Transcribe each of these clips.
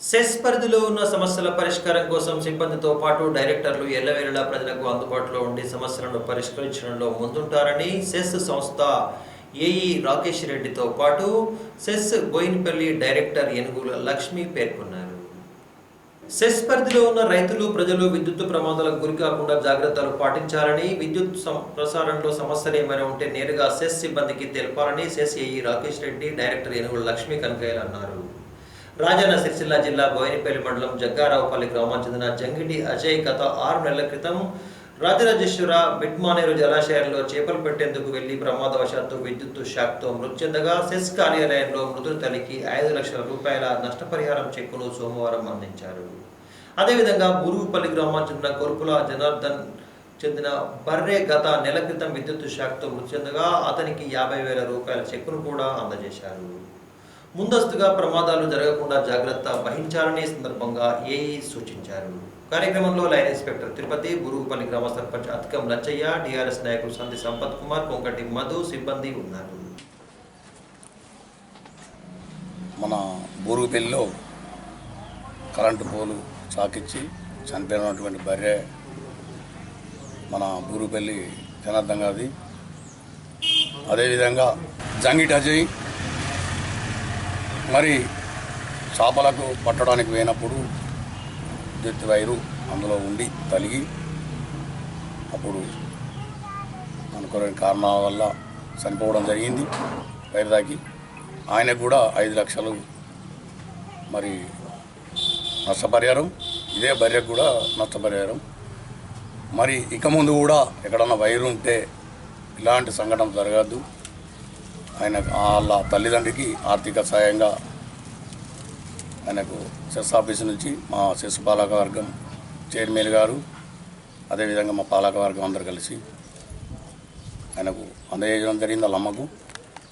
Cess పరిధిలో ఉన్న సమస్యల పరిష్కారం కోసం సిబ్బందితో పాటు డైరెక్టర్లు ఎల్లవేళలా ప్రజలకు అందుబాటులో ఉండి సమస్యలను పరిష్కరించడంలో ముందుంటారని సెస్ సంస్థ ఏఈ రాకేష్ రెడ్డితో పాటు సెస్ బోయిన్పల్లి డైరెక్టర్ ఎనుగుల లక్ష్మి పేర్కొన్నారు. సెస్ పరిధిలో ఉన్న రైతులు ప్రజలు విద్యుత్ ప్రమాదాలకు గురి కాకుండా జాగ్రత్తలు పాటించాలని విద్యుత్ సం- ప్రసారంలో సమస్యలు ఏమైనా ఉంటే నేరుగా సెస్ సిబ్బందికి తెలపాలని CESS AE Rakesh Reddy director Enugula Lakshmi Kanakaiah అన్నారు. రాజన్న సిరిసిల్ల జిల్లా బోయినపల్లి మండలం జగ్గారావుపల్లి గ్రామానికి చెందిన జంగిడి అజయ్ గత ఆరు నెలల క్రితం రాజరాజేశ్వర మిడ్మానేరు జలాశయంలో చేపలు పెట్టేందుకు వెళ్ళి ప్రమాదవశాత్తు విద్యుత్ షాక్తో మృతి చెందగా సెస్ కార్యాలయంలో మృతుల తల్లికి ఐదు లక్షల రూపాయల నష్టపరిహారం చెక్కును సోమవారం అందించారు. అదేవిధంగా బురుగుపల్లి గ్రామానికి చెందిన కొరుపుల జనార్దన్ చెందిన బర్రే గత నెల క్రితం విద్యుత్ షాక్తో మృతి చెందగా అతనికి యాభై వేల రూపాయల చెక్కును కూడా అందజేశారు. ముందస్తుగా ప్రమాదాలు జరగకుండా జాగ్రత్త వహించాలని సందర్భంగా ఏఈ సూచించారు. కార్యక్రమంలో లైన్ ఇన్స్పెక్టర్ తిరుపతి బురుగుపల్లి గ్రామ సర్పంచ్ అతికం లచ్చయ్య టీఆర్ఎస్ నాయకులు సంధి సంపత్ కుమార్ కొంకటి మధు సిబ్బంది ఉన్నారు. మన బూరుగుపల్లిలో కరెంటు పోలు చాకిచ్చి చనిపోయినటువంటి బర్రె మన బూరుగుపల్లి జనార్దన్ గారిది. అదేవిధంగా జంగిట్ అజయ్ మరి చేపలకు పట్టడానికి పోయినప్పుడు విద్యుత్ వైరు అందులో ఉండి తలిగి అప్పుడు అనుకోలేని కారణాల వల్ల చనిపోవడం జరిగింది. వైరు తాకి ఆయనకు కూడా ఐదు లక్షలు మరి నష్టపరిహారం ఇదే భార్యకు కూడా నష్టపరిహారం. మరి ఇక ముందు కూడా ఎక్కడన్నా వైరు ఉంటే ఇలాంటి సంఘటన జరగద్దు. ఆయన వాళ్ళ తల్లిదండ్రికి ఆర్థిక సాయంగా ఆయనకు సెస్ ఆఫీస్ నుంచి మా సెస్ పాలకవర్గం చైర్మన్ గారు అదేవిధంగా మా పాలకవర్గం అందరు కలిసి ఆయనకు అందజేయడం జరిగింది వాళ్ళ అమ్మకు.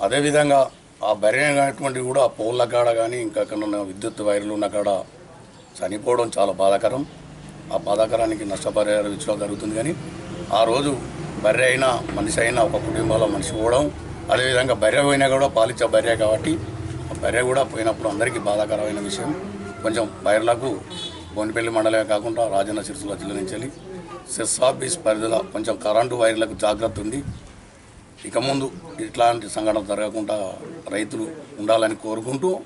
అదేవిధంగా ఆ బరైనటువంటివి కూడా పోల్ల కాడ కానీ ఇంకా అక్కడ ఉన్న విద్యుత్ వైర్లు ఉన్న కాడ చనిపోవడం చాలా బాధాకరం. ఆ బాధాకరానికి నష్టపరిహారం ఇచ్చడం జరుగుతుంది కానీ ఆ రోజు బర్రె అయినా మనిషి అయినా ఒక కుటుంబంలో మనిషి పోవడం అదేవిధంగా బర్రె పోయినా కూడా పాలిచ్చే బర్రె కాబట్టి ఆ బర్రె కూడా పోయినప్పుడు అందరికీ బాధాకరమైన విషయం. కొంచెం బైర్లకు బోనిపల్లి మండలమే కాకుండా రాజన్న సిరిసిల్ల జిల్లా నుంచి వెళ్ళి సెస్ ఆఫీస్ పరిధిలో కొంచెం కరెంటు వైర్లకు జాగ్రత్త ఉంది ఇక ముందు ఇట్లాంటి సంఘటన జరగకుండా రైతులు ఉండాలని కోరుకుంటూ